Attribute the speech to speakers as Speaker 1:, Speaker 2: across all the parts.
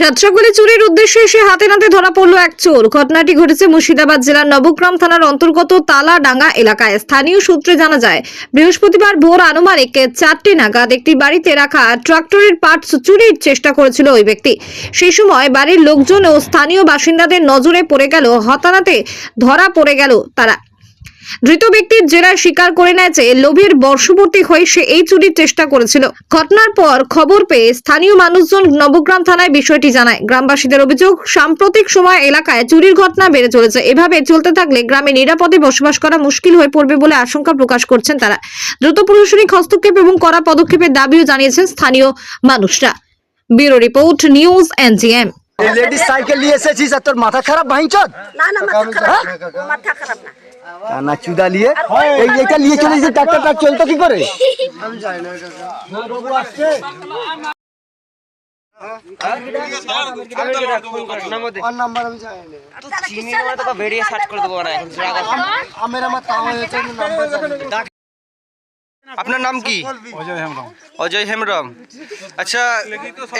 Speaker 1: সাতসাগুলি চুরির উদ্দেশ্যে এসে হাতে নাতে ধরা পড়ল এক চোর। ঘটনাটি ঘটেছে মুর্শিদাবাদ জেলার নবগ্রাম থানার অন্তর্গত তালাডাঙ্গা এলাকায়। স্থানীয় সূত্রে জানা যায়, বৃহস্পতিবার ভোর আনুমানিক চারটে নাগাদ একটি বাড়িতে রাখা ট্রাক্টরের পার্টস চুরির চেষ্টা করেছিল ওই ব্যক্তি। সেই সময় বাড়ির লোকজন ও স্থানীয় বাসিন্দাদের নজরে পড়ে গেল, হতানাতে ধরা পড়ে গেল তারা। ধৃত ব্যক্তির জেরায় স্বীকার করে নেয় যে লোভের বর্ষবর্তী হয়ে সে এই চুরির চেষ্টা করেছিল। ঘটনার পর খবর পেয়ে স্থানীয় মানুষজন নবগ্রাম থানায় বিষয়টি জানায়। গ্রামবাসীদের অভিযোগ, সাম্প্রতিক সময় এলাকায় চুরির ঘটনা বেড়ে চলেছে। এভাবে চলতে থাকলে গ্রামে নিরাপদে বসবাস করা মুশকিল হয়ে পড়বে বলে আশঙ্কা প্রকাশ করছেন তারা। দ্রুত প্রশাসনিক হস্তক্ষেপ এবং কড়া পদক্ষেপের দাবিও জানিয়েছেন স্থানীয় মানুষরা। Bureau report, news, NGM.
Speaker 2: এই লেডিস সাইকেল নিয়ে এসেছিস আর তোর মাথা খারাপ ভাইচত
Speaker 3: না না মাথা খারাপ না। মাথা খারাপ না।
Speaker 2: না চুদা নিয়ে। এই এটা নিয়ে চলে ট্রাক্টরটা চলতো কি করে? আমি জানি না।
Speaker 4: বেরিয়ে সার্চ করে দেবো না এখন। রাগ আছে।
Speaker 2: আমের আমার তাও নাম্বার জানি না।
Speaker 4: আপনার নাম কি?
Speaker 5: অজয়
Speaker 4: হেমরম আচ্ছা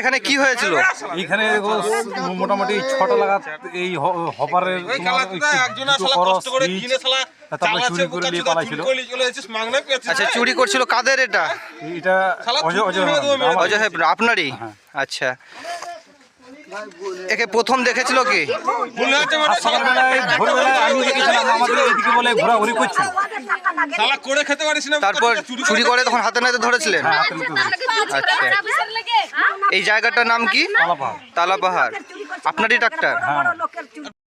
Speaker 4: এখানে কি হয়েছিল?
Speaker 5: এইখানে দেখো মোটামুটি ছটা লাগাত এই হপারের তারপরে চুরি করে নিয়ে পালাইছিল।
Speaker 4: আচ্ছা চুরি করছিল কাদের এটা?
Speaker 5: এটা অজয়
Speaker 4: হেমরম আপনারই? আচ্ছা। একে প্রথম দেখেছিল কি?
Speaker 5: ভোরবেলায় আমি দেখেছিলাম আমাদের এইদিকে বলে ঘোরাঘুরি
Speaker 6: শালা করে খেতে পারিস না
Speaker 4: তারপর চুরি করে তখন হাতে নাতে ধরেছিলেন?
Speaker 5: হ্যাঁ।
Speaker 4: আচ্ছা। এই জায়গাটার নাম কি। তালা পাহাড় আপনারই ডাক্তার